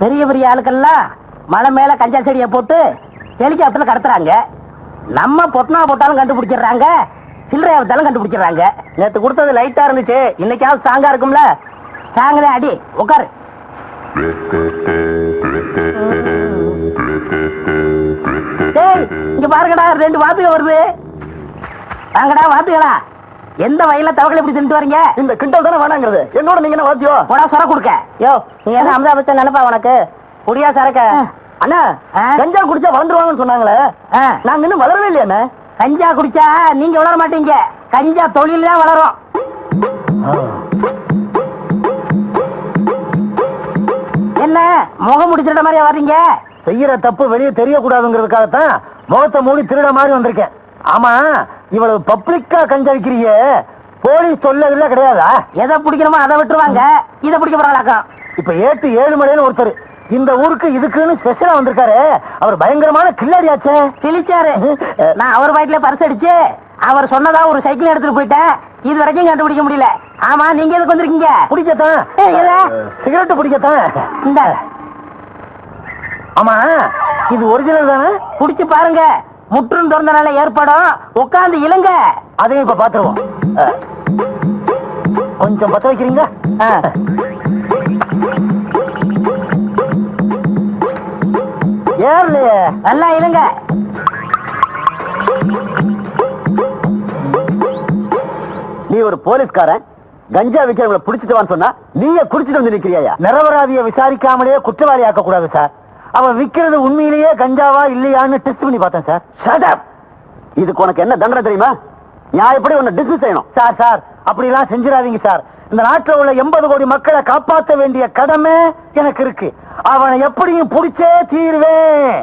பெரிய பெரிய ஆளுக்கெல்லாம் மலை மேல கஞ்சா செடியை போட்டு ஹெலிகாப்டர்ல கடத்துறாங்க. நம்ம பொட்டனா போட்டாலும் கண்டுபிடிச்சிடுறாங்க. சில்லறையா வித்தாலும் கண்டுபிடிச்சிடுறாங்க. நேத்து கொடுத்தது லைட்டா இருந்துச்சு. இன்னைக்காவது ஸ்ட்ராங்கா இருக்கும்ல? ஸ்ட்ராங்கதே அடி உட்காரு இங்க பாருங்கடா ரெண்டு வாத்துக வருது. வாங்கடா வாத்துகளா? எந்த வயல்ல தவகளை இப்படி தின்ட்டு வரீங்க? இந்த கிண்டல் தானே வேணாங்கிறது. என்னோட நீங்க என்ன வாத்தியம் போடா சொர கொடுக்க. யோ நீ என்ன அமிதாபத்தை நினைப்பா உனக்கு? குடியா சரக்க? அண்ணா? கஞ்சா குடிச்சா வளர்ந்துருவாங்கன்னு சொன்னாங்களே. நாங்க இன்னும் வளரவே இல்லையா கஞ்சா குடிச்சா நீங்க வளர மாட்டீங்க. கஞ்சா தொழில் தான் வளரும். என்ன முகம் முடிச்சிட்ட மாதிரியா வர்றீங்க செய்யற தப்பு வெளியே தெரியக்கூடாதுங்கிறதுக்காகத்தான் முகத்தை மூடி திருட மாதிரி வந்திருக்கேன். ஆமா இவ்வளவு பப்ளிக்கா கஞ்சா விக்கிறீங்க போலீஸ் சொல்லல கிடையாதா? எதை பிடிக்கணுமோ அதை விட்டுருவாங்க. இதை பிடிக்க போறாங்களாக்கம் இப்ப ஏட்டு ஏழு மலைன்னு ஒருத்தர். இந்த ஊருக்கு இதுக்குன்னு ஸ்பெஷலா வந்திருக்காரு. அவர் பயங்கரமான கில்லாடியாச்சே கிழிச்சாரு நான் அவர் வயிற்றுல பரிசு அடிச்சு அவர் சொன்னதா ஒரு சைக்கிள் எடுத்துட்டு போயிட்டேன். இது வரைக்கும் கண்டுபிடிக்க முடியல. ஆமா நீங்க எதுக்கு வந்திருக்கீங்க? பிடிக்கத்தான்? சிகரெட் பிடிக்கத்தான். இந்த. ஆமா இது ஒரிஜினல் தானே? குடிச்சு பாருங்க. முற்றும் திறந்தனால ஏற்படும் உட்கார்ந்து இழுங்க. அதையும் இப்ப பாத்துருவோம். கொஞ்சம் பத்த வைக்கிறீங்க? நல்லா இழுங்க. நீ ஒரு போலீஸ்காரன். கஞ்சா விக்கிறவங்களை புடிச்சிட்டு வான்னு சொன்னா நீயே குடிச்சிட்டு வந்து நிக்கிறியா நிரபராதியை விசாரிக்காமலேயே குற்றவாளி ஆக்க கூடாது சார். அவன் விக்கிறது உண்மையிலேயே கஞ்சாவா இல்லையான்னு டெஸ்ட் பண்ணி பார்த்தேன் சார் ஷட் அப் இதுக்கு உனக்கு என்ன தண்டனை தெரியுமா? நியாயப்படி உன்னை டிஸ்மிஸ் செய்யணும்? சார் சார் அப்படி எல்லாம் செஞ்சிடாதீங்க சார் இந்த நாட்டுல உள்ள எண்பது கோடி மக்களை காப்பாற்ற வேண்டிய கடமை எனக்கு இருக்கு. அவனை எப்படியும் புடிச்சே தீருவேன்.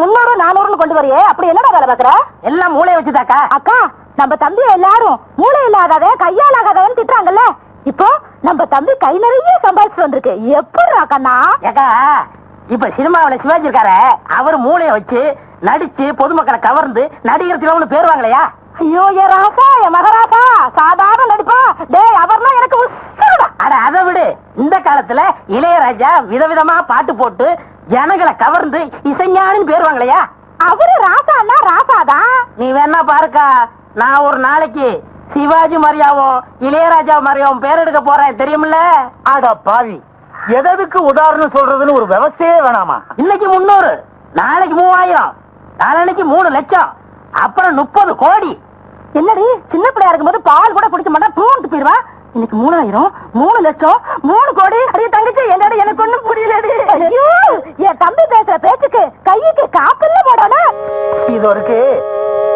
முன்னூறு நானூறுன்னு கொண்டு வரையே. அப்படி என்னடா வேலை பாக்குற எல்லாம் மூளைய வச்சுதாக்கா. அக்கா நம்ம தம்பி எல்லாரும் மூளை இல்லாதவ கையால் ஆகாதவன் திட்டுறாங்கல்ல. இப்போ நம்ம தம்பி கை நிறைய சம்பாதிச்சு வந்திருக்கு. எப்படி ஏக்கா இப்ப சினிமாவுல சிவாஜி இருக்காரு அவர் மூளைய வச்சு நடிச்சு பொதுமக்களை கவர்ந்து நடிகர் திலகம்னு பேருவாங்களையா ஐயோ ஏ ராசா என் மகராசா சாதாரண நடிப்பா. டேய் அவர்லாம் எனக்கு அட அதை விடு. இந்த காலத்துல இளையராஜா விதவிதமா பாட்டு போட்டு ஜனங்களை கவர்ந்து இசைஞானின்னு பேருவாங்களையா அவரு ராசான்னா ராசாதான் நீ வேணா பாருக்கா. நான் ஒரு நாளைக்கு சிவாஜி மாதிரியாவும் இளையராஜா மாதிரியாவும் பேர் எடுக்க போறேன். தெரியுமில்ல? அட பாவி. எதற்கு உதாரணம் சொல்றதுன்னு ஒரு விவசாயே வேணாமா? இன்னைக்கு முன்னூறு நாளைக்கு மூவாயிரம் நாளைக்கு மூணு லட்சம் அப்புறம் முப்பது கோடி. என்னடி? சின்ன பிள்ளையா இருக்கும்போது பால் கூட குடிக்க மாட்டா தூண்டு போயிருவா? இன்னைக்கு மூணாயிரம் மூணு லட்சம் மூணு கோடி. அடைய தங்கச்சி என்னடா எனக்கு ஒண்ணும் புரியலடி. ஐயோ! என் தம்பி பேசுற பேச்சுக்கு கையுக்கு காப்பில்ல போடணும் இது இருக்கு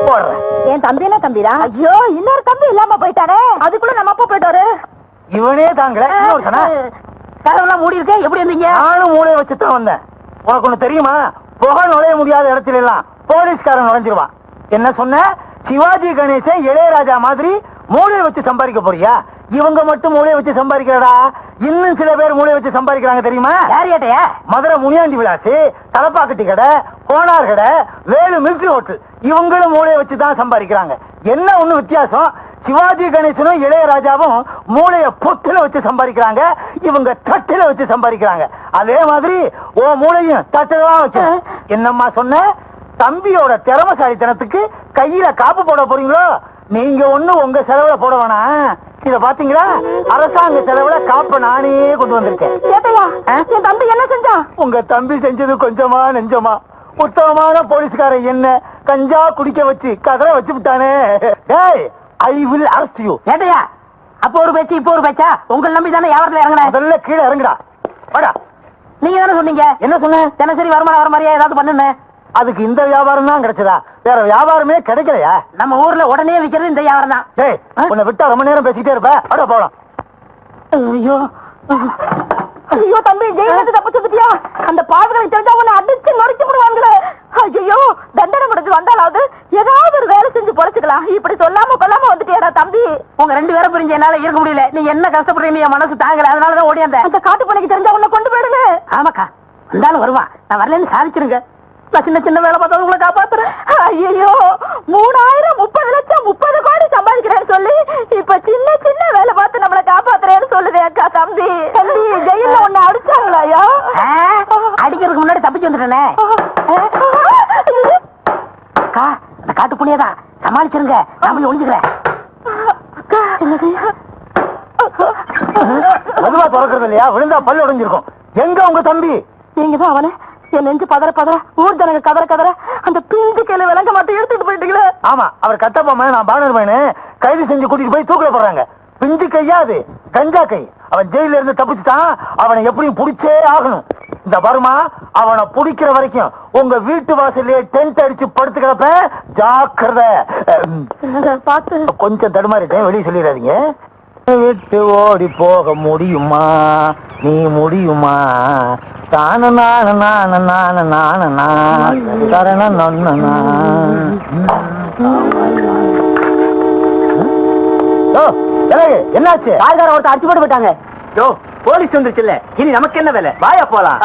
போடுறேன். என் தம்பி என்ன தம்பிடா? ஐயோ இன்னொரு தம்பி இல்லாம போயிட்டானே. அதுக்குள்ள நம்ம அப்பா போயிட்டாரு இவனே தாங்கல இன்னொருத்தனா? கதவெல்லாம் மூடி இருக்கேன் எப்படி இருந்தீங்க நானும் மூளைய வச்சுதான் வந்தேன். உனக்கு ஒண்ணு தெரியுமா? புகை நுழைய முடியாத இடத்துல எல்லாம் போலீஸ்காரன் நுழைஞ்சிருவான். என்ன சொன்ன? சிவாஜி கணேசன் இளையராஜா மாதிரி மூளையை வச்சு சம்பாதிக்க போறியா? இவங்க மட்டும் மூளையை வச்சு சம்பாதிக்கிறடா இன்னும் சில பேர் மூளையை வச்சு சம்பாதிக்கிறாங்க தெரியுமா? யார் கேட்டையா? மதுரை முனியாண்டி விலாசு தலப்பாக்கட்டி கடை கோனார் கடை வேலு மில்ட்ரி ஹோட்டல் இவங்களும் மூளையை வச்சு தான் சம்பாதிக்கிறாங்க. என்ன ஒண்ணு வித்தியாசம்? சிவாஜி கணேசனும் இளையராஜாவும் மூளைய பொட்டுல வச்சு சம்பாதிக்கிறாங்க. இவங்க தட்டுல வச்சு சம்பாதிக்கிறாங்க. அதே மாதிரி ஓ மூளையும் தட்டுல தான் வச்சு. என்னம்மா சொன்ன? தம்பியோட திறமசாலித்தனத்துக்கு கையில காப்பு போட போறீங்களோ? நீங்க ஒண்ணு உங்க செலவுல போட வேணாம். இத பாத்தீங்களா? அரசாங்க செலவுல காப்ப நானே கொண்டு வந்திருக்கேன். ஏட்டையா என் தம்பி என்ன செஞ்சான் உங்க தம்பி செஞ்சது கொஞ்சமா நெஞ்சமா. உத்தமமான போலீஸ்காரன் என்ன? கஞ்சா குடிக்க வச்சு கதற வச்சு விட்டானே. டேய் ஐ வில் அரஸ்ட் யூ கேட்டையா அப்போ ஒரு பேச்சு இப்போ ஒரு பேச்சா? உங்களை நம்பி தானே வியாபாரத்துல இறங்கினேன் முதல்ல கீழே இறங்குடா. வாடா. நீங்க தானே சொன்னீங்க? என்ன சொன்ன? தினசரி வருமானம் வர மாதிரியா ஏதாவது பண்ணுன்னு? அதுக்கு இந்த வியாபாரம் தான் கிடைச்சதா? வேற வியாபாரமே கிடைக்கலையா? நம்ம ஊர்ல உடனே விக்கிறது இந்த வியாபாரம் தான். டேய் உன்னை விட்டா ரொம்ப நேரம் பேசிட்டே இருப்ப. அட போலாம். ஐயோ. ஐயோ தம்பி ஜெயிலிருந்து தப்பிச்சு விட்டியா அந்த பாவிகளுக்கு தெரிஞ்சா உன்னை அடிச்சு நொறுக்கி விடுவாங்களே ஐயோ தண்டனை முடிஞ்சு வந்தாலாவது ஏதாவது ஒரு வேலை செஞ்சு பொழைச்சுக்கலாம். இப்படி சொல்லாம கொல்லாம வந்துட்டியாடா தம்பி. உங்க ரெண்டு பேரும் புரிஞ்சு என்னால இருக்க முடியல. நீங்க என்ன கஷ்டப்படுறீங்க என் மனசு தாங்கல. அதனாலதான் ஓடியாந்தேன் அந்த காட்டு பணிக்கு தெரிஞ்சா உன்னை கொண்டு போயிடுங்க. ஆமாக்கா. வந்தாலும் வருவான். நான் வரலன்னு சாதிச்சிருங்க. நான் சின்ன சின்ன வேலை பார்த்தா உங்களை காப்பாத்துறேன். ஐயோ மூணாயிரம் முப்பது லட்சம் முப்பது கோடி சம்பாதிக்கிறேன்னு சொல்லி இப்ப சின்ன சின்ன வேலை பார்த்து நம்மள காப்பாத்துறேன்னு சொல்லுதே அக்கா தம்பி. தம்பி ஜெயில உன்னை அடிச்சாங்களாயா வந்துட்டேனே? அக்கா அந்த காட்டு புண்ணியதான் சமாளிச்சிருங்க. நான் போய் ஒளிஞ்சுக்கிறேன் மெதுவா திறக்கிறது இல்லையா? விழுந்தா பல்லு உடைஞ்சிருக்கும். எங்க உங்க தம்பி? நீங்கதான் அவனே? என் நெஞ்சு பதற பதற ஊர் ஜனங்க கதற கதற அந்த பிஞ்சு கையில விளங்க மாட்டேன் எடுத்துட்டு போயிட்டீங்களே. ஆமா அவர் கட்டப்பா மகன் நான் பானர் மகனு கைது செஞ்சு கூட்டிட்டு போய் தூக்கில போடுறாங்க. பிஞ்சு கையா அது? கஞ்சா கை. அவன் ஜெயில இருந்து தப்பிச்சுட்டான். அவனை எப்படியும் புடிச்சே ஆகணும். இந்த வருமா அவனை புடிக்கிற வரைக்கும் உங்க வீட்டு வாசல்லே டென்ட் அடிச்சு படுத்து கிடப்ப ஜாக்கிரதை பார்த்து. கொஞ்சம் தடுமாறிட்டேன் வெளியே சொல்லிடாதீங்க. விட்டு ஓடி போக முடியுமா? நீ முடியுமா? தான நான நான நான நான தரண நொன்னா என்னாச்சு? கார்கார ஒருத்தர் அடிச்சு போட்டு போயிட்டாங்க. யோ போலீஸ் வந்துருச்சுல்ல. இனி நமக்கு என்ன வேலை? வாயா போலாம்.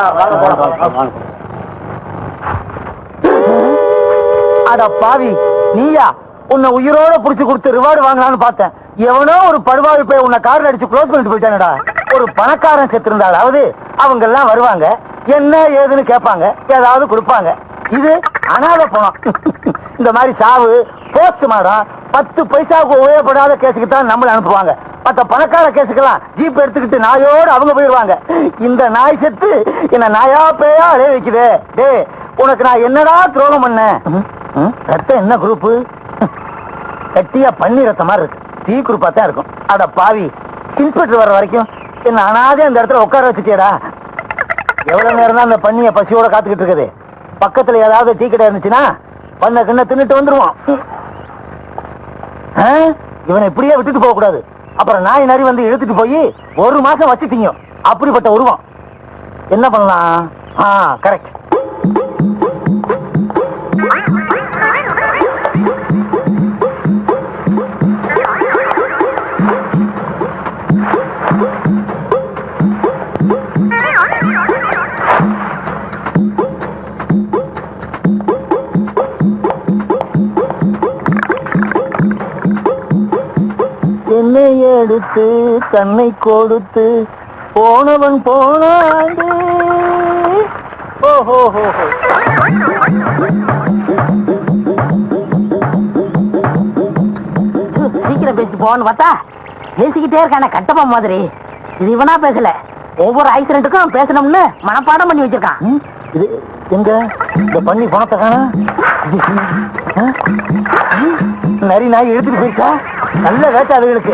அட பாவி நீயா? உன்னை உயிரோட புடிச்சு கொடுத்து ரிவார்டு வாங்கலாம்னு பார்த்தேன். எவனோ ஒரு படுவாவி போய் உன்னை கார்ல அடிச்சு க்ளோஸ் பண்ணிட்டு போயிட்டானடா. ஒரு பணக்காரன் செத்திருந்தாலாவது அவங்க எல்லாம் வருவாங்க. என்ன ஏதுன்னு கேட்பாங்க. ஏதாவது கொடுப்பாங்க. இது அனாதை பணம். இந்த மாதிரி சாவு போஸ்ட் மாடம் பத்து பைசாவுக்கு உபயோகப்படாத கேஸுக்கு தான் நம்மள அனுப்புவாங்க. மற்ற பணக்கார கேஸுக்கெல்லாம் ஜீப் எடுத்துக்கிட்டு நாயோடு அவங்க போயிடுவாங்க. இந்த நாய் செத்து என்ன நாயா பேயா அடைய வைக்குதே. டேய் உனக்கு நான் என்னடா துரோகம் பண்ணேன்? ரத்தம் என்ன குரூப்பு கட்டியா பன்னி ரத்த மாதிரி இருக்கு. டீ குரூப்பா தான் இருக்கும். அட பாவி இன்ஸ்பெக்டர் வர வரைக்கும் என்ன அனாதே அந்த இடத்துல உட்கார வச்சுட்டியடா. எவ்வளவு நேரம் தான் அந்த பண்ணிய பசியோட காத்துக்கிட்டு இருக்குது. பக்கத்துல ஏதாவது டீ கடை இருந்துச்சுன்னா பண்ண கிண்ண தின்னுட்டு வந்துருவான் ஆ? இவனை இப்படியே விட்டுட்டு போக கூடாது அப்புறம் நாய் நரி வந்து இழுத்துட்டு போய் ஒரு மாசம் வச்சுட்டீங்க. அப்படிப்பட்ட உருவம். என்ன பண்ணலாம்? ஆ கரெக்ட் எடுத்து தன்னை கொடுத்து போனவன் போனாண்டு. ஓஹோ சீக்கிரம் பேசி போன்னு பார்த்தா பேசிக்கிட்டே இருக்கான கட்டப்பா மாதிரி. இது இவனா பேசல. ஒவ்வொரு ஆக்சிடென்ட்டுக்கும் பேசணும்னு மனப்பாடம் பண்ணி வச்சிருக்கான். இது எங்க? இந்த பண்ணி பணத்தை காணா? நரி நாய் எடுத்துட்டு போயிருக்கா? நல்ல வேட்டை அதுகளுக்கு.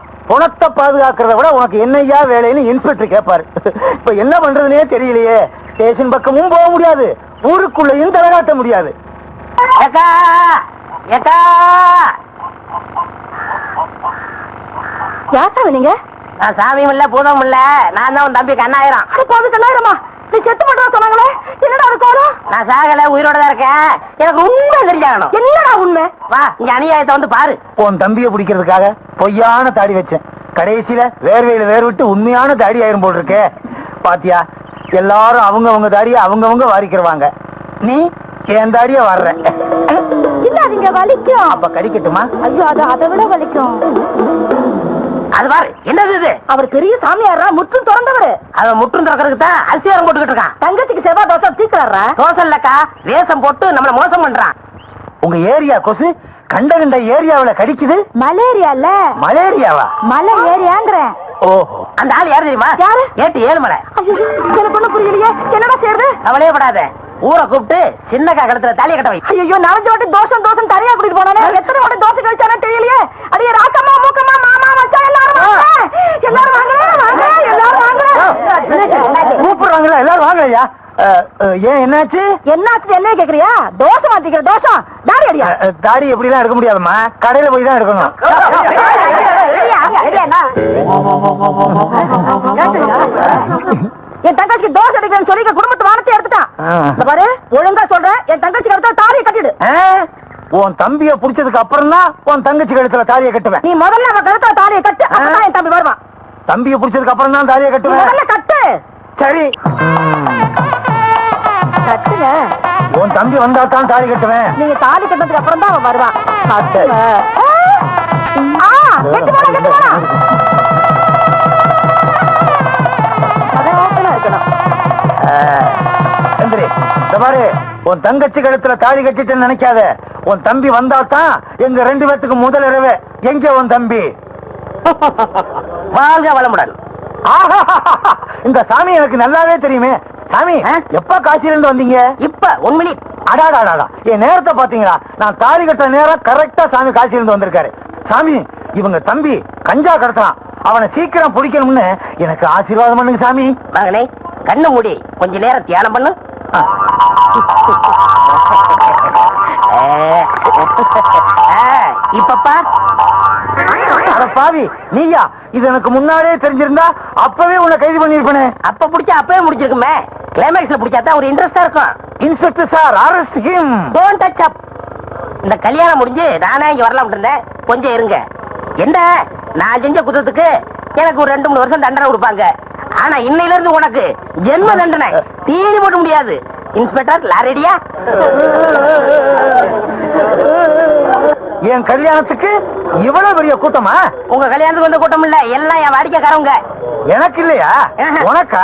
பணத்தை பாதுகாக்கிறத விட உனக்கு என்னையா வேலைன்னு இன்ஸ்பெக்டர் கேட்பாரு இப்ப என்ன பண்றதுனே தெரியலையே. ஸ்டேஷன் பக்கமும் போக முடியாது. ஊருக்குள்ளேயும் தலைகாட்ட முடியாது. ஏக்கா! யாசா நீங்க? நான் சாமியும் இல்ல பூதமும் இல்ல. நான் தான் உன் தம்பி கண்ணாயிரம். கண்ணாயிரமா? நீ செத்து மட்டும் சொன்னாங்களே? என்னடா அது கோலம் நான் சாகல உயிரோட தான் இருக்கேன். எனக்கு உண்மை தெரிஞ்சாகணும் என்னடா உண்மை? வா இங்க அநியாயத்தை வந்து பாரு. உன் தம்பியை பிடிக்கிறதுக்காக பொய்யான தாடி வச்சேன். கடைசியில வேர்வையில வேர் விட்டு உண்மையான தாடி ஆயிரும் போல் இருக்கே பாத்தியா எல்லாரும் அவங்க அவங்க தாடிய அவங்கவங்க வாரிக்கிறவாங்க. நீ என் தாடிய வர்ற. இல்ல அதுங்க வலிக்கும். அப்ப கடிக்கட்டுமா? ஐயோ அது அதை விட வலிக்கும். அது பாரு என்னது இது? அவர் பெரிய சாமியாரா முற்றும் திறந்தவரு. அவன் முற்றும் திறக்கிறதுக்கு தான் அரிசியாரம் போட்டுக்கிட்டு இருக்கான். தங்கச்சிக்கு செவ்வாய் தோசை தீக்கிறாரா தோசை இல்லக்கா வேஷம் போட்டு நம்மள மோசம் பண்றான். உங்க ஏரியா கொசு கண்ட கண்ட ஏரியாவுல கடிக்குது. மலேரியாவா? மலை ஏரியாங்கிறேன். ஓஹோ அந்த ஆள் யாரு தெரியுமா? யாரு? ஏட்டு ஏழுமலை. எனக்கு ஒண்ணும் புரியலையே. என்னடா செய்யறது கவலையே படாத. ஊரை கூப்பிட்டு சின்னக்கா கடத்துல தாலிய கட்ட வை ஐயோ நலஞ்ச வாட்டி தோசம் தோசம் தரையா கூட்டிட்டு போனானே எத்தனை வாட்டி தோசை கழிச்சானே தெரியலையே அடியே ராசம்மா மூக்கம்மா மாமா மச்சான் எல்லாரும் வாங்க எல்லாரும் வாங்க வாங்க எல்லாரும் வாங்க கூப்பிடுறாங்களா எல்லாரும் வாங்க ஐயா ஏன் என்னாச்சு என்னாச்சு என்ன கேக்குறியா தோசை மாத்திக்கிற தோசம் தாடி அடியா தாடி எப்படிலாம் எடுக்க முடியாதும்மா கடையில போய் தான் எடுக்கணும் என் தங்கச்சிக்கு தோசை அடிக்கிறேன்னு சொல்லி குடும்பத்து வானத்தை எடுத்துட்டான். பாரு ஒழுங்கா சொல்றேன் என் தங்கச்சிக்கு அடுத்த தாலியை கட்டிடு? உன் தம்பிய புடிச்சதுக்கு அப்புறம் தான் உன் தங்கச்சி கழுத்துல தாலியை கட்டுவேன். நீ முதல்ல அவன் கருத்தா தாலியை கட்டு அப்பதான் என் தம்பி வருவான். தம்பிய புடிச்சதுக்கு அப்புறம் தான் தாலியை நீ கட்டுவேன். முதல்ல கட்டு. சரி. கட்டுங்க. உன் தம்பி வந்தா தான் தாலி கட்டுவேன். நீங்க தாலி கட்டினதுக்கு அப்புறம் தான் அவன் வருவான். கெட்டு எந்திரி. இந்த உன் தங்கச்சி கழுத்துல தாலி கட்டிட்டேன்னு நினைக்காத. உன் தம்பி வந்தா தான் எங்க ரெண்டு பேத்துக்கு முதல் இரவு. எங்க உன் தம்பி? வாழ்க வளமுடன்! இந்த சாமி எனக்கு நல்லாவே தெரியுமே. சாமி? எப்ப காசில இருந்து வந்தீங்க? இப்ப ஒன் மினிட் அடாடாடாடா என் நேரத்தை பாத்தீங்களா நான் தாலி கட்டுற நேரம் கரெக்டா சாமி காசில இருந்து வந்திருக்காரு. சாமி இவங்க தம்பி கஞ்சா கடத்தலாம் அவனை சீக்கிரம் பிடிக்கணும்னு எனக்கு ஆசீர்வாதம் பண்ணுங்க சாமி. மகனே கண்ணு மூடி கொஞ்ச நேரம் தியானம் பண்ணு. இப்பப்பா பாவி நீயா இது எனக்கு முன்னாடியே தெரிஞ்சிருந்தா அப்பவே உன்னை கைது பண்ணிருப்பேனே அப்ப புடிச்சா அப்பவே முடிச்சிருக்குமே. கிளைமேக்ஸ்ல புடிச்சாதான் ஒரு இன்ட்ரெஸ்டா இருக்கும். Inspector sir arrest him don't touch up இந்த கல்யாணம் முடிஞ்சு நானே இங்க வரலாம் இருந்தேன். கொஞ்சம் இருங்க. என்ன? நான் செஞ்ச குத்தத்துக்கு எனக்கு ஒரு ரெண்டு மூணு வருஷம் தண்டனை கொடுப்பாங்க. ஆனா இன்னையில இருந்து உனக்கு ஜென்ம தண்டனை? தீனி போட முடியாது. இன்ஸ்பெக்டர் லாரடியா என் கல்யாணத்துக்கு இவ்வளவு பெரிய கூட்டமா? உங்க கல்யாணத்துக்கு வந்த கூட்டம் இல்ல எல்லாம் என் வாடிக்கைக்காரவங்க. எனக்கு இல்லையா. உனக்கா.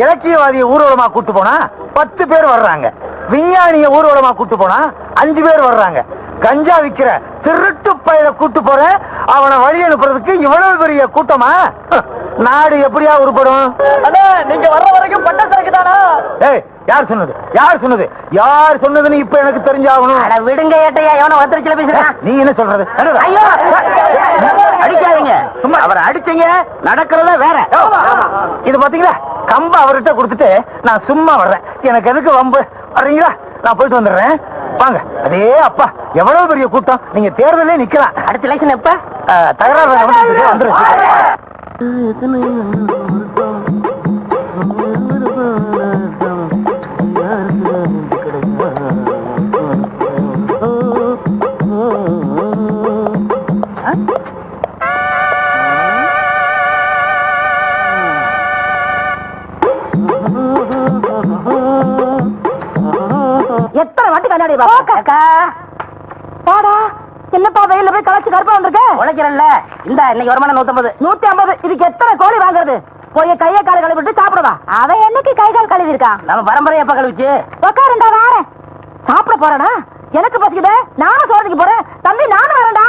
இலக்கியவாதிய ஊர்வலமா கூட்டு போனா? பத்து பேர் வர்றாங்க. விஞ்ஞானிய ஊர்வலமா கூட்டு போனா அஞ்சு பேர் வர்றாங்க. கஞ்சா விக்கிற திருட்டு பயில கூட்டு போறேன் அவனை வழி அனுப்புறதுக்கு இவ்வளவு பெரிய கூட்டமா? நாடு எப்படியா உருப்படும்? நீங்க வர்ற வரைக்கும் பட்ட சரக்கு தானா ஏய் யார் சொன்னது? யார் சொன்னது? யார் சொன்னதுன்னு இப்ப எனக்கு தெரிஞ்சாகணும். விடுங்க ஏட்டையா எவனோ ஒருத்தரிச்சில பேசுறான் நீ என்ன சொல்றது? ஐயோ! அடிக்காதீங்க. சும்மா அவரை அடிச்சீங்க நடக்கிறத வேற. இது பாத்தீங்களா? கம்ப அவர்கிட்ட கொடுத்துட்டு நான் சும்மா வர்றேன். எனக்கு எதுக்கு வம்பு? வர்றீங்களா? நான் போயிட்டு வந்துடுறேன். வாங்க. அதே அப்பா. எவ்வளவு பெரிய கூட்டம்? நீங்க தேர்தலே நிக்கலாம். அடுத்த எலெக்ஷன் எப்ப? அஹ், தகராறு வந்துருச்சு, எத்தனை வாட்டி கண்ணாடி பாக்கா பாடா என்னப்பா வெயில போய் களைச்சு கருப்பா வந்திருக்க? உழைக்கிறல்ல. இந்த இன்னைக்கு வருமானம் நூத்தம்பது. நூத்தி ஐம்பது இதுக்கு எத்தனை கோழி வாங்குறது? போய் கையை காலை கழுவிட்டு சாப்பிடுவா? அவன் என்னைக்கு கை கால் கழுவி இருக்கான் நம்ம பரம்பரை எப்ப கழிச்சு உக்காருண்டா வாரேன். சாப்பிட போறேனா? எனக்கு பசிக்குதே. நானும் சோதனைக்கு போறேன். தம்பி நானும் வரேன்டா.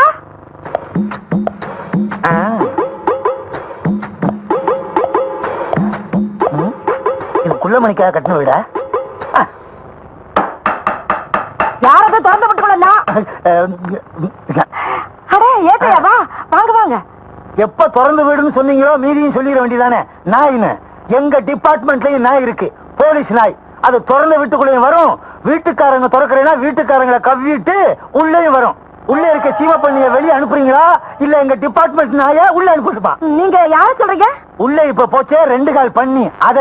இது குள்ள மணிக்காக கட்டின வீடா? யாரது திறந்து விட்டுக்கணும் அடே ஏத்தையா வா வாங்க வாங்க. எப்ப திறந்து வீடுன்னு சொன்னீங்களோ மீதியும் சொல்லிட வேண்டியதானே? நாயின்னு. எங்க டிபார்ட்மெண்ட்லயும் நாய் இருக்கு. போலீஸ் நாய். அது திறந்த வீட்டுக்குள்ளேயும் வரும். வீட்டுக்காரங்க திறக்கிறேன்னா வீட்டுக்காரங்களை கவ்விட்டு உள்ளேயும் வரும். உள்ள இருக்க சீம பண்ணிய வெளியே அனுப்புறீங்களா? இல்ல எங்க டிபார்ட்மெண்ட் நாய உள்ள அனுப்பிட்டுப்பான் நீங்க யார சொல்றீங்க? உள்ள இப்ப போச்சே ரெண்டு கால் பண்ணி அத.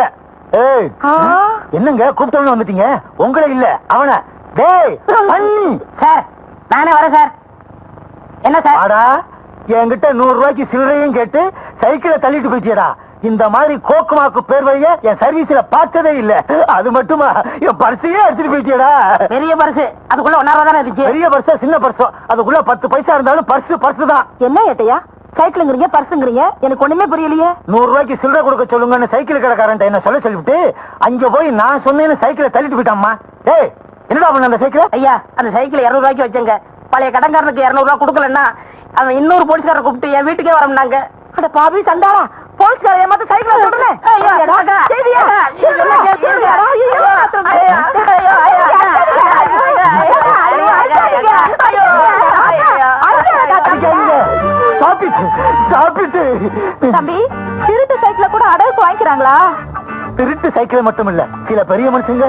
என்னங்க கூப்பிட்டவன வந்துட்டீங்க? உங்களை இல்ல அவன. டேய் சார் நானே வரேன் சார். என்ன சார்? ஆடா என்கிட்ட நூறு ரூபாய்க்கு சில்லறையும் கேட்டு சைக்கிளை தள்ளிட்டு போயிட்டியடா. இந்த மாதிரி கோக்குமாக்கு பேர் வழிய என் சர்வீஸ்ல பார்த்ததே இல்ல. அது மட்டுமா? என் பர்சையே எடுத்துட்டு போயிட்டியடா. பெரிய பரிசு அதுக்குள்ள ஒன்னாரா தானே இருந்துச்சு பெரிய பர்சோ சின்ன பர்சோ அதுக்குள்ள பத்து பைசா இருந்தாலும் பர்ஸ் பர்ஸ் தான். என்ன ஏட்டையா? சைக்கிளுங்கிறீங்க பர்சுங்கிறீங்க எனக்கு ஒண்ணுமே புரியலையே. நூறு ரூபாய்க்கு சில்லறை கொடுக்க சொல்லுங்கன்னு சைக்கிள் கடைக்காரன் என்ன சொல்ல சொல்லிவிட்டு அங்க போய் நான் சொன்னேன்னு சைக்கிளை தள்ளிட்டு போயிட்டாம்மா. ஏய் என்னடா பண்ண அந்த சைக்கிளை ஐயா அந்த சைக்கிள் இருநூறு ரூபாய்க்கு வச்சங்க பழைய கடன்காரனுக்கு இருநூறு ரூபாய் கொடுக்கலன்னா அவன் இன்னொரு போலீஸ்காரரை கூப்பிட்டு என் வீட்டுக்கே வரம்னாங்க அட பாவி சண்டாரா போலீஸ்கார ஏமாத்த சைக்கிள் சொல்றேன் தம்பி திருட்டு சைக்கிள கூட அடகுக்கு வாங்கிக்கிறாங்களா திருட்டு சைக்கிள் மட்டும் இல்ல சில பெரிய மனுஷங்க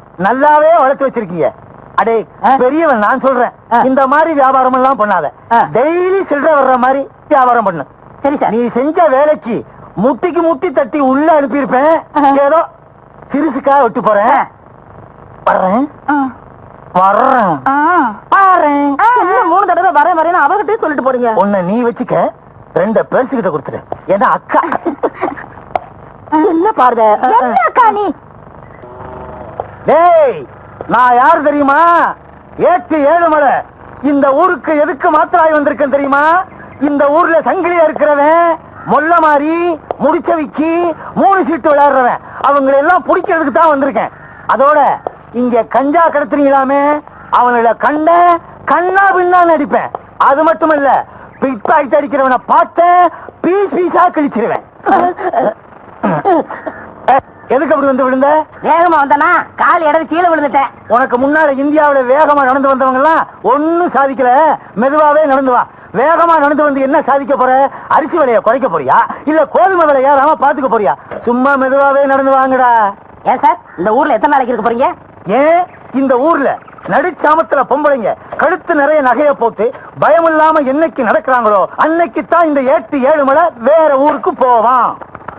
நல்லாவே வளர்த்து வச்சிருக்கீங்க. அடே பெரியவன் நான் சொல்றேன். இந்த மாதிரி வியாபாரம் எல்லாம் பண்ணாத டெய்லி சில்லற வர்ற மாதிரி வியாபாரம் பண்ணு. சரி சார். நீ செஞ்ச வேலைக்கு முட்டிக்கு முட்டி தட்டி உள்ள அனுப்பியிருப்பேன். ஏதோ சிறுசுக்கா விட்டு போறேன். வர்றேன். வர்றேன். இன்னும் மூணு தடவை வரேன் வரேன்னு அவகிட்டே சொல்லிட்டு போறீங்க? உன்னை நீ வச்சுக்க ரெண்ட பேர்ஸ் கிட்ட கொடுத்துரு ஏன்னா அக்கா. என்ன என்ன அக்கா நீ? டேய் நான் யார் தெரியுமா? ஏற்று ஏழுமலை. இந்த ஊருக்கு எதுக்கு மாத்திராய் வந்திருக்கேன் தெரியுமா? இந்த ஊர்ல சங்கிலியா இருக்கிறவன் மொல்ல மாறி முடிச்சவிக்கி மூணு சீட்டு விளையாடுறவன். அவங்களை எல்லாம் பிடிக்கிறதுக்கு தான் வந்திருக்கேன். அதோட இங்க கஞ்சா கடத்துறீங்களாமே? அவங்கள கண்ட கண்ணா பின்னான்னு அடிப்பேன் அது மட்டும் இல்ல பிட் அடிக்கிறவனை பார்த்தேன் பீஸ் பீஸா கிழிச்சிருவேன். எதுக்கு அப்படி வந்து விழுந்த? வேகமா வந்தனா? கால் இடது கீழே விழுந்துட்டேன். உனக்கு முன்னால இந்தியாவுல வேகமா நடந்து வந்தவங்க எல்லாம் ஒண்ணும் சாதிக்கல. மெதுவாவே நடந்து வா. வேகமா நடந்து வந்து என்ன சாதிக்க போற? அரிசி விலைய குறைக்க போறியா? இல்ல கோதுமை விலை ஏறாம பாத்துக்க போறியா? சும்மா மெதுவாவே நடந்து வாங்கடா. ஏன் சார்? இந்த ஊர்ல எத்தனை நாளைக்கு இருக்க போறீங்க? ஏன்? இந்த ஊர்ல நடுச்சாமத்துல பொம்பளைங்க கழுத்து நிறைய நகைய போட்டு பயம் இல்லாம என்னைக்கு நடக்கிறாங்களோ அன்னைக்கு தான் இந்த ஏட்டு ஏழு மலை வேற ஊருக்கு போவான்.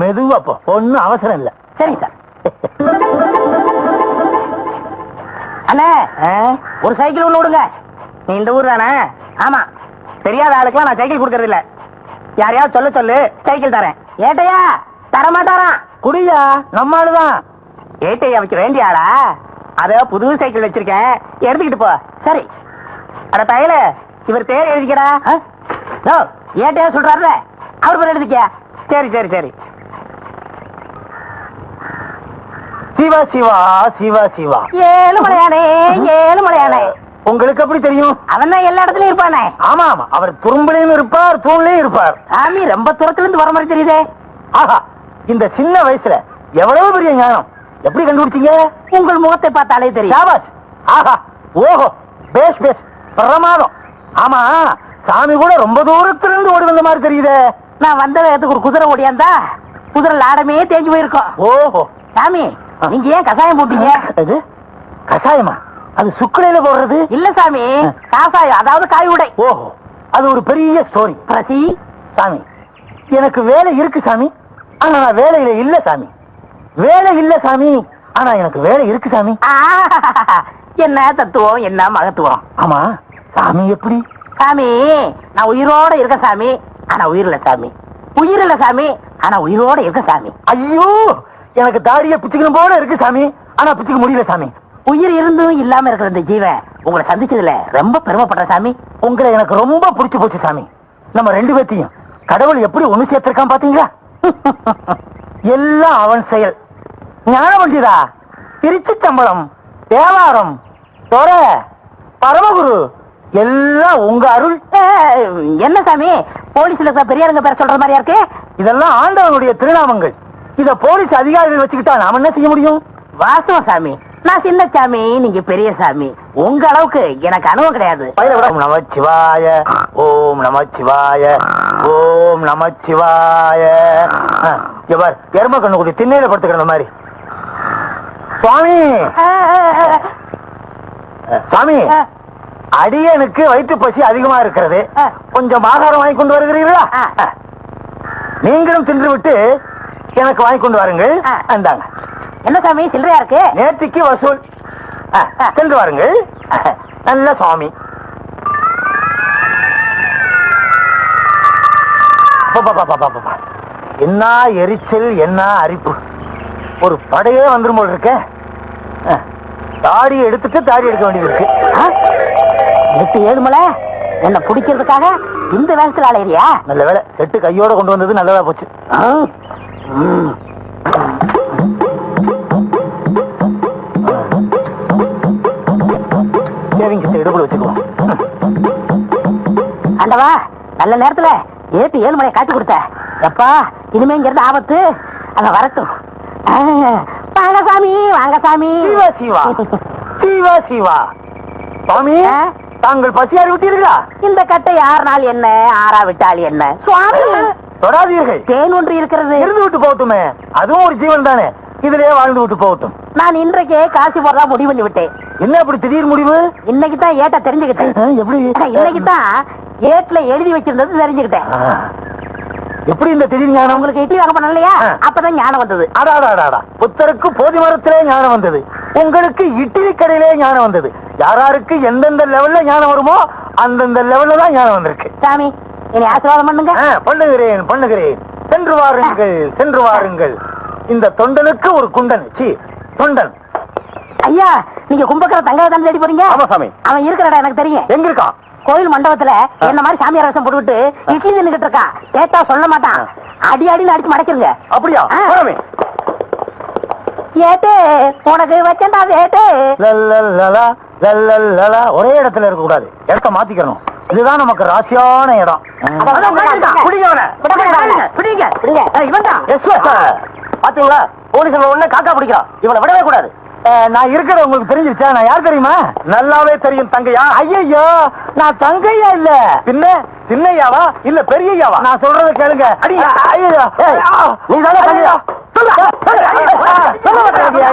மெதுவா போ. ஒண்ணும் அவசரம் இல்ல. சரிங்க சார் அண்ணே? ஒரு சைக்கிள் ஒண்ணு விடுங்க. நீ இந்த ஊர் தானே? ஆமா. தெரியாத ஆளுக்கெல்லாம் நான் சைக்கிள் கொடுக்கறது இல்ல. யாரையாவது சொல்ல சொல்லு. சைக்கிள் தரேன். ஏட்டையா? தர. மாட்டாராம் குடியா? நம்ம ஆளுதான். ஏட்டையா வைக்க வேண்டிய ஆளா? அத புது சைக்கிள் வச்சிருக்கேன். எடுத்துக்கிட்டு போ. சரி. அட தையல இவர் பேர் எழுதிக்கடா. நோ ஏட்டையா சொல்றாருல. அவர் பேர் எழுதிக்க. சரி சரி சரி. சிவா சிவா சிவா சிவா. ஏழு மலையானே ஏழு மலையானே உங்களுக்கு எப்படி தெரியும்? அவன் தான் எல்லா இடத்துலயும் இருப்பானே. ஆமா ஆமா. அவர் துரும்புலையும் இருப்பார் தூண்லயும் இருப்பார். சாமி ரொம்ப தூரத்துல இருந்து வர மாதிரி தெரியுதே. ஆஹா இந்த சின்ன வயசுல எவ்வளவு பெரிய ஞானம்? எப்படி கண்டுபிடிச்சீங்க? உங்கள் முகத்தை பார்த்தாலே தெரியும். சாபாஷ் ஆஹா ஓஹோ பேஸ் பேஸ் பிரமாதம். ஆமா சாமி கூட ரொம்ப தூரத்துல இருந்து ஓடி வந்த மாதிரி தெரியுதே. நான் வந்த வேகத்துக்கு ஒரு குதிரை ஓடியாந்தா குதிரை லாடமே தேஞ்சு போயிருக்கோம். ஓஹோ. சாமி நீங்க ஏன் கசாயம் போட்டீங்க? இது கஷாயமா? அது சுக்குலையில போடுறது? இல்ல சாமி காசாயம் அதாவது காய் உடை. ஓஹோ அது ஒரு பெரிய ஸ்டோரி பிரசி சாமி எனக்கு வேலை இருக்கு சாமி ஆனா நான் வேலையில இல்ல சாமி. வேலை இல்ல சாமி ஆனா எனக்கு வேலை இருக்கு சாமி. என்ன தத்துவம் என்ன மகத்துவம்? ஆமா சாமி எப்படி? சாமி நான் உயிரோட இருக்க சாமி ஆனா உயிர் இல்ல சாமி. உயிர் இல்ல சாமி ஆனா உயிரோட இருக்க சாமி. ஐயோ எனக்கு தாடிய பிச்சுக்கணும் போல இருக்கு சாமி. ஆனா பிச்சுக்க முடியல சாமி. உயிர் இருந்தும் இல்லாம இருக்கிற இந்த ஜீவன் உங்களை சந்திச்சதுல ரொம்ப பெருமைப்படுற சாமி. உங்களை எனக்கு ரொம்ப பிடிச்சு போச்சு சாமி. நம்ம ரெண்டு பேர்த்தையும். கடவுள் எப்படி ஒண்ணு சேர்த்திருக்கான் பாத்தீங்களா? எல்லாம் அவன் செயல். ஞான வண்டிதா திருச்சி சம்பளம் தேவாரம் தொர பரமகுரு. எல்லாம் உங்க அருள். என்ன சாமி? போலீஸ்ல பெரியாருங்க பேர சொல்ற மாதிரியா இருக்கு? இதெல்லாம் ஆண்டவனுடைய திருநாமங்கள். இத போலீஸ் அதிகாரிகள் வச்சுக்கிட்டா நாம என்ன செய்ய முடியும்? வாஸ்தவம் சாமி. நான் சின்ன சாமி நீங்க பெரிய சாமி. உங்க அளவுக்கு எனக்கு அனுபவம் கிடையாது. ஓம் நமச்சிவாய ஓம் நமச்சிவாய ஓம் இங்க பார் எரும கண்ணு குட்டி திண்ணையில படுத்துக்கிற மாதிரி. சுவாமி! சுவாமி. அடியனுக்கு வயிற்று பசி அதிகமா இருக்கிறது. கொஞ்சம் ஆகாரம் வாங்கி கொண்டு வருகிறீர்களா. நீங்களும் தின்று விட்டு எனக்கு வாங்கி கொண்டு வாருங்கள். அந்தாங்க என்ன சாமி? சில்லறையா இருக்கு? நேற்றுக்கு வசூல். சென்று வாருங்கள். நல்ல சுவாமி. என்ன எரிச்சல் என்ன அரிப்பு. ஒரு படையே வந்துரும் போல இருக்க. தாடி எடுத்துட்டு தாடி எடுக்க வேண்டியது இருக்கு? எட்டு ஏழு மலை என்ன பிடிக்கிறதுக்காக இந்த வேகத்துல அலையிறியா? நல்ல வேலை செட்டு கையோட கொண்டு வந்தது நல்லதா போச்சு. வச்சுக்குவோம் ஆண்டவா நல்ல நேரத்துல ஏட்டு ஏழு காட்டி கொடுத்த. எப்பா இனிமே இங்க இருந்து ஆபத்து. அங்க வரட்டும். வாங்க சாமி வாங்க சாமி. சிவா சிவா. சிவா சிவா. சுவாமி ஆ? தாங்கள் பசியாறி விட்டீர்களா இந்த கட்டை யாருனால் என்ன ஆறா விட்டால் என்ன? சுவாமி! தொடாதீர்கள். தேன் ஒன்று இருக்கிறது. இருந்து விட்டு போகட்டுமே. அதுவும் ஒரு ஜீவன் தானே. இதுலயே வாழ்ந்து விட்டு போகட்டும். நான் இன்றைக்கே காசி போடுறதா முடிவு பண்ணி விட்டேன். என்ன அப்படி திடீர் முடிவு? இன்னைக்கு தான் ஏட்ட தெரிஞ்சுக்கிட்டேன். எப்படி? இன்னைக்கு தான் ஏட்ல எழுதி வச்சிருந்தது தெரிஞ்சுக்கிட்டேன். எப்படி இந்த திடீர் ஞானம்? உங்களுக்கு இட்லி வாங்க பண்ண இல்லையா? ஆ. அப்பதான் ஞானம் வந்தது. அடாடாடாடா புத்தருக்கு போதி மரத்திலே ஞானம் வந்தது. உங்களுக்கு இட்லி கடையிலே ஞானம் வந்தது. யாராருக்கு எந்தெந்த லெவல்ல ஞானம் வருமோ அந்தந்த லெவல்ல தான் ஞானம் வந்திருக்கு. சாமி என்னை ஆசீர்வாதம் பண்ணுங்க. பண்ணுகிறேன் பண்ணுகிறேன். சென்று வாருங்கள் சென்று வாருங்கள். இந்த தொண்டனுக்கு ஒரு குண்டன் சி தொண்டன். ஐயா நீங்க கும்பக்கர தங்க தானே தேடி போறீங்க? ஆமா சாமி. அவன் இருக்கிற இடம் எனக்கு தெரியும். எங்க இருக்கான் கோயில் மண்டபத்துல என்ன மாதிரி சாமியார் வேஷம் போட்டுவிட்டு இட்லி நின்னுகிட்டு இருக்கான் கேட்டா சொல்ல மாட்டான். அடி அடின்னு அடிச்சு மடக்கிருங்க அப்படியா? ஏட்டு உனக்கு வச்சேன்டா வேட்டு லல்லல்லலா, லல்லல்லலா. ஒரே இடத்துல இருக்க கூடாது இடத்த மாத்திக்கணும். இதுதான் நமக்கு ராசியான இடம். பாத்தீங்களா போலீஸ் உடனே காக்கா பிடிக்கிறான் இவனை விடவே கூடாது நான் இருக்கிற உங்களுக்கு தெரிஞ்சிருச்சா நான் யார் தெரியுமா நல்லாவே தெரியும் தங்கையா ஐயோ நான் தங்கையா இல்ல பின்ன சின்னையாவா இல்ல பெரியயாவா நான் சொல்றத கேளுங்க நீ தானே தங்கையா சொல்லு. சொல்ல மாட்டேங்கியா?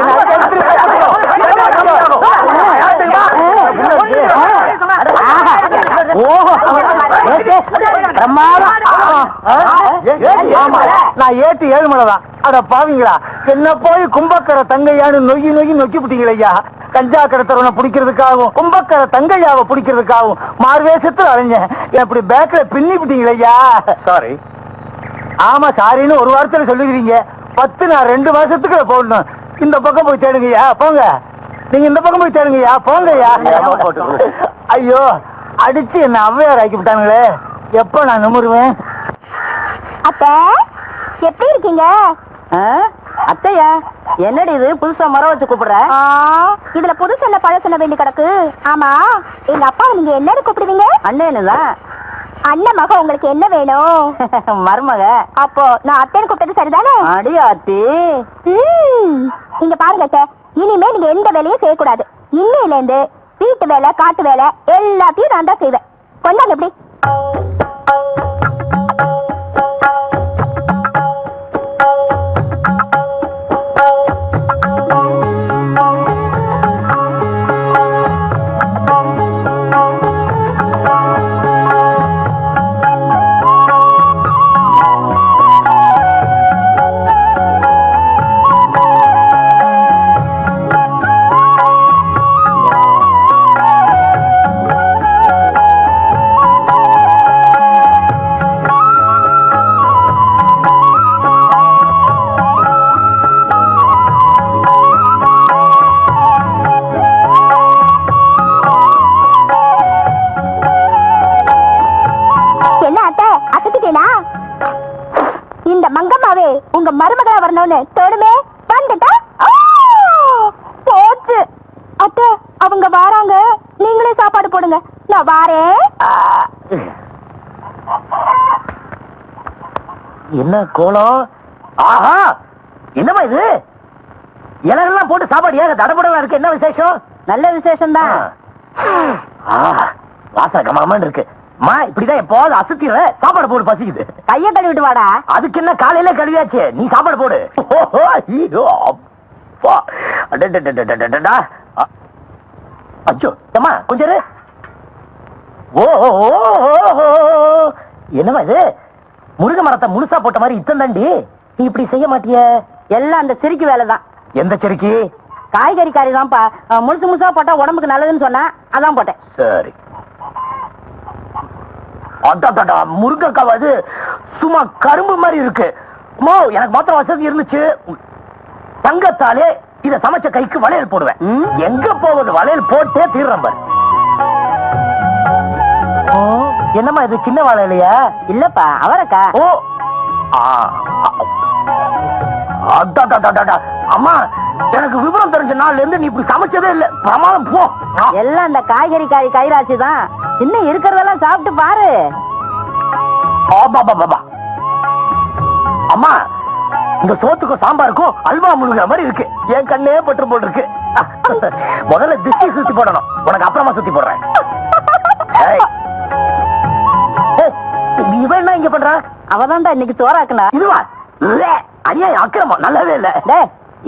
நான் ஏட்டு, ஏழுமலை தான். அட பாவிங்களா. என்ன போய் கும்பக்கர தங்கையான்னு நொய்யி நொய்யி நொக்கி விட்டீங்களே ஐயா. கஞ்சா கடத்தவனை பிடிக்கிறதுக்காகவும் கும்பக்கர தங்கையாவை பிடிக்கிறதுக்காகவும் மார்வேஷத்துல அலைஞ்சேன். எப்படி பேக்ல பின்னி விட்டீங்களே ஐயா? சாரி ஆமா சாரின்னு ஒரு வாரத்துல சொல்லுகிறீங்க பத்து நான் ரெண்டு மாசத்துக்கு போடணும். இந்த பக்கம் போய் தேடுங்கய்யா போங்க. நீங்க இந்த பக்கம் போய் தேடுங்கய்யா போங்கய்யா ஐயோ அடிச்சு என்ன ஔவையார் ஆக்கி விட்டானுங்களே எப்ப நான் நிமிருவேன்? அத்த எப்படி இருக்கீங்க? அத்தையா என்னடி இது? புதுசா மரம் வச்சு கூப்பிடுற? இதுல புதுசு என்ன பழசு வேண்டி கிடக்கு. ஆமா எங்க அப்பா நீங்க என்னன்னு கூப்பிடுவீங்க? அண்ணேனுதான் அண்ணன் மக உங்களுக்கு என்ன வேணும்? மருமக. அப்போ நான் அத்தைன்னு கூப்பிட்டது சரிதானே? அடியாத்தி ம், இங்க பாருங்க அத்தை. இனிமே நீங்க எந்த வேலையும் செய்யக்கூடாது. இன்னையில இருந்து வீட்டு வேலை காட்டு வேலை எல்லாத்தையும் நான் தான் செய்வேன். கொண்டாங்க எப்படி? என்ன கோலம் ஆஹா! என்னமா இது? இலகெல்லாம் போட்டு சாப்பாடு ஏக தடபடலாம் இருக்கு. என்ன விசேஷம்? நல்ல விசேஷம் தான் வாசனை கமகமான்னு இருக்கு. மா இப்படிதான் எப்போது அசத்திடுற சாப்பாடு போடு பசிக்குது. கைய கழுவிட்டு வாடா. அதுக்கு என்ன காலையில கழுவியாச்சு? நீ சாப்பாடு போடு. அச்சோ ஏமா கொஞ்சம் ஓ என்னமா இது? முருங்கை மரத்தை முழுசா போட்ட மாதிரி இத்தம் தாண்டி. நீ இப்படி செய்ய மாட்டிய? எல்லாம் அந்த சிரிக்கு வேலை தான் எந்த செடிக்கு? காய்கறி காரி தான்ப்பா முழுசு முழுசா போட்டா உடம்புக்கு நல்லதுன்னு சொன்னா அதான் போட்டேன். சரி. அடாடா முருங்கைக்காய் அது சும்மா கரும்பு மாதிரி இருக்கு. மோ எனக்கு மாத்திரம் வசதி இருந்துச்சு. தங்கத்தாலே இத சமைச்ச கைக்கு வளையல் போடுவேன். எங்க போவது வளையல் போட்டே தீர்றேன் பாரு. ஓ, என்னம்மா இது சின்ன வளையலையா இல்லப்பா அவரக்கா. ஓ. அம்மா எனக்கு விவரம் தெரிஞ்ச நாள்ல இருந்து நீ இப்படி சமைச்சதே இல்ல. பிரமாதம் போ. எல்லாம் அந்த காய்கறி காரி கைராசி தான். இன்னும் இருக்கிறதெல்லாம் சாப்பிட்டு பாரு. அம்மா இந்த சோத்துக்கும் சாம்பாருக்கும் அல்வா முழுகிற மாதிரி இருக்கு. என் கண்ணே பட்டு போட்டு இருக்கு. முதல்ல திஷ்டி சுத்தி போடணும். உனக்கு அப்புறமா சுத்தி போடுறேன். பண்றா அவதான்டா இன்னைக்கு சோறாக்குனா. இதுவா? அநியாயம் அக்கிரமம். நல்லாவே இல்ல. டே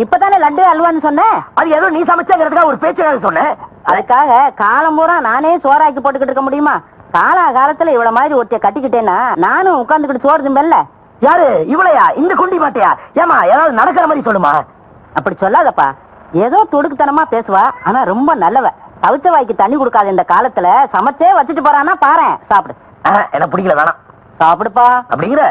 இப்பதானே லட்டு அல்வான்னு சொன்னேன் அது ஏதோ நீ சமைச்சாங்கிறதுக்காக ஒரு பேச்சுக்காக சொன்னேன் அதுக்காக காலம் பூரா நானே சோறாக்கி போட்டுக்கிட்டு இருக்க முடியுமா? காலா காலத்துல இவ்வளவு மாதிரி ஒருத்தைய கட்டிக்கிட்டேன்னா நானும் உட்கார்ந்துக்கிட்டு சோறு திம்பல்ல யாரு? இவளையா? இந்த குண்டி மாட்டியா ஏமா ஏதாவது நடக்கிற மாதிரி சொல்லுமா? அப்படி சொல்லாதப்பா. ஏதோ துடுக்குத்தனமா பேசுவா. ஆனா ரொம்ப நல்லவ. தவிச்ச வாய்க்கு தண்ணி கொடுக்காத இந்த காலத்துல சமைச்சே வச்சுட்டு போறான்னா பாரேன். சாப்பிடு. எனக்கு பிடிக்கல வேணாம். சாப்பிடுப்பா. அப்படிங்கிற?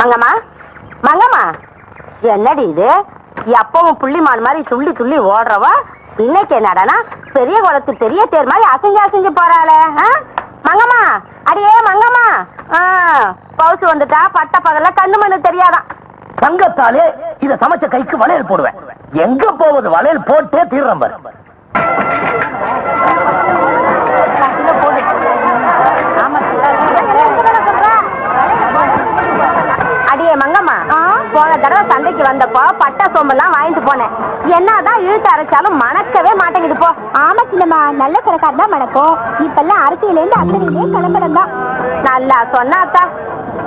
மங்கம்மா மங்கம்மா. என்னடி இது? எப்பவும் புள்ளிமான் மாதிரி துள்ளி துள்ளி ஓடுறவா? இன்னைக்கு என்னடானா பெரிய குளத்து பெரிய தேர் மாதிரி அசைஞ்சு அசைஞ்சு போறாளே? மங்கம்மா அடியே மங்கம்மா. பவுசு வந்துட்டா பட்ட பகல்ல கண்ணு மண்ணு தெரியாதான். தங்கத்தாலே இத சமைச்ச கைக்கு வளையல் போடுவேன். எங்க போவது வளையல் போட்டே தீர்றேன் சந்தைக்கு வந்தப்போ பட்டா சோம்பெல்லாம் வாங்கிட்டு போனேன். என்னதான் இழுத்து அரைச்சாலும் மணக்கவே மாட்டேங்குது போ. ஆமா சின்னம்மா நல்ல சரக்கா தான் மணக்கும். இப்பெல்லாம் அரிசியில இருந்து அப்படியே கிளம்படம் தான் நல்லா சொன்னாத்தா.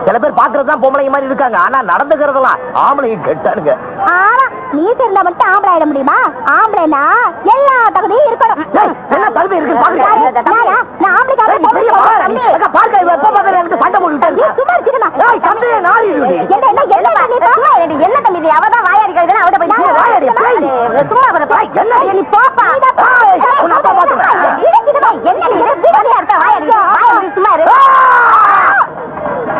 சில பேர் பாக்குறது தான் பொம்பளைங்க மாதிரி இருக்காங்க. ஆனா நடந்துக்கிறதெல்லாம் ஆம்பளைங்க கெட்டானுங்க. ஆனா நீ தெரிந்தா மட்டும் ஆம்பளை ஆயிட முடியுமா? ஆம்பளைனா எல்லா தகுதியும் இருக்கணும். என்ன தகுதி இருக்கு? பாருங்க. நானா? நான் ஆம்பளைக்காக ஏய், நீ பெரிய பாரு, நீ அக்கா, பாருக்கா, இவன் எப்ப பார்த்தாலும் என்கிட்ட சண்டை போட்டுக்கிட்டே இருக்கா. சும்மா இருக்கணுமா ஏய், தந்தையே நாரி இரு நீ. என்ன என்ன என்ன பண்ணி சும்மா இருடி என்ன தம்பி இது அவதான் வாயாடி கழுதுனா அவட போய் நீ வாயாடி, போய். சும்மா வர போய் என்ன? நீ போப்பா ஏய், உன்னை அப்பா பார்த்துக்கிறேன். என்ன நீ வீட்டுல இருக்க வாயாடி வாயாடி சும்மா இரு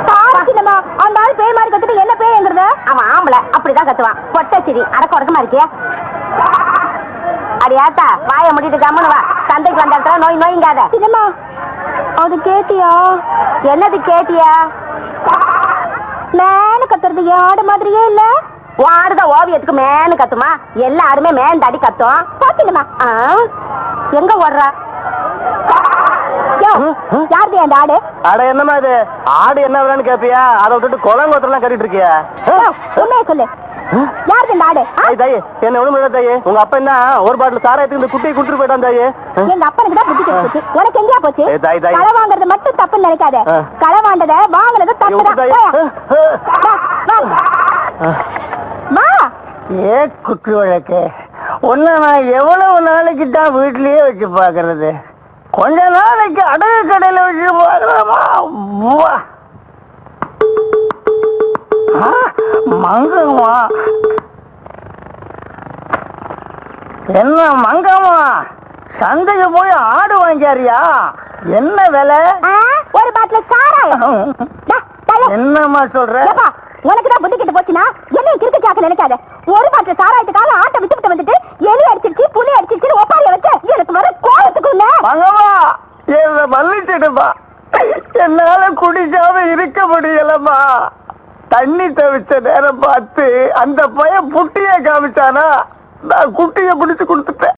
பாருமா அந்த ஆள் பேர் மாதிரி கத்துட்டு என்ன பேருங்கிறது அவன் ஆம்பளை அப்படிதான் கத்துவான் பொட்டச்சிரி இருக்கியா? அடியாத்தா வாய முடிட்டு கம்முனு வா. சந்தைக்கு வந்த இடத்துல நோய் நோய்ங்காத. சின்னம்மா அது கேட்டியா? என்னது கேட்டியா? மேனு கத்துறது ஆடு மாதிரியே இல்ல? ஆடுத ஓவியத்துக்கு மேனு கத்துமா? எல்லா ஆடுமே மேன் தாடி கத்தும். பாத்தீங்கம்மா. எங்க ஓடுறா? யாருது அந்த ஆடு? அட என்னமா இது? ஆடு என்ன விலைன்னு கேப்பியா? அதை விட்டுட்டு குளங்கோத்தெல்லாம் கட்டிட்டு இருக்கியா? உண்மையை சொல்லு. யாருது இந்த ஆடு? ஆ? தாய் தாயே என்ன ஒண்ணு தாயே. உங்க அப்பா என்ன ஒரு பாட்டில் சாராயத்துக்கு இந்த குட்டியை கொடுத்துட்டு போயிட்டான் தாயே? எங்க அப்பனுக்கு தான் புத்தி கெட்டு போச்சு உனக்கு எங்கேயா போச்சு? ஏய், தாய், தாய். களை வாங்குறது மட்டும் தப்புன்னு நினைக்காத. களை வாண்டத வாங்குறது தப்பு. வா ஏ குட்டி வழக்கு. உன்னை நான் எவ்வளவு நாளைக்கு தான் வீட்லயே வச்சு பாக்குறது கொஞ்ச நாளைக்கு அடகு கடையில வச்சு பாக்குறமா மங்கம்மா. என்ன மங்கம்மா? சந்தைக்கு போய் ஆடு வாங்கியாரியா? என்ன விலை? ஒரு பாட்டில் சாராயம். என்னம்மா சொல்ற? உனக்கு தான் புத்தி கெட்டு போச்சுன்னா என்னையும் கிறுக்கு சாக்க நினைக்காத. ஒரு பாட்டில் சாராயத்துக்காக ஆட்டை விட்டு விட்டு வந்துட்டு எலி அடிச்சிருச்சு புலி அடிச்சிருச்சு ஒப்பாரிய வச்சு எனக்கு வர கோலத்துக்கு இல்ல மங்கம்மா என்ன மன்னிச்சிடுமா என்னால குடிக்காம இருக்க முடியலம்மா. தண்ணி தவிச்ச நேரம் பார்த்து அந்த பையன் புட்டியை காமிச்சானா? நான் குட்டியை பிடிச்சு கொடுத்துட்டேன்.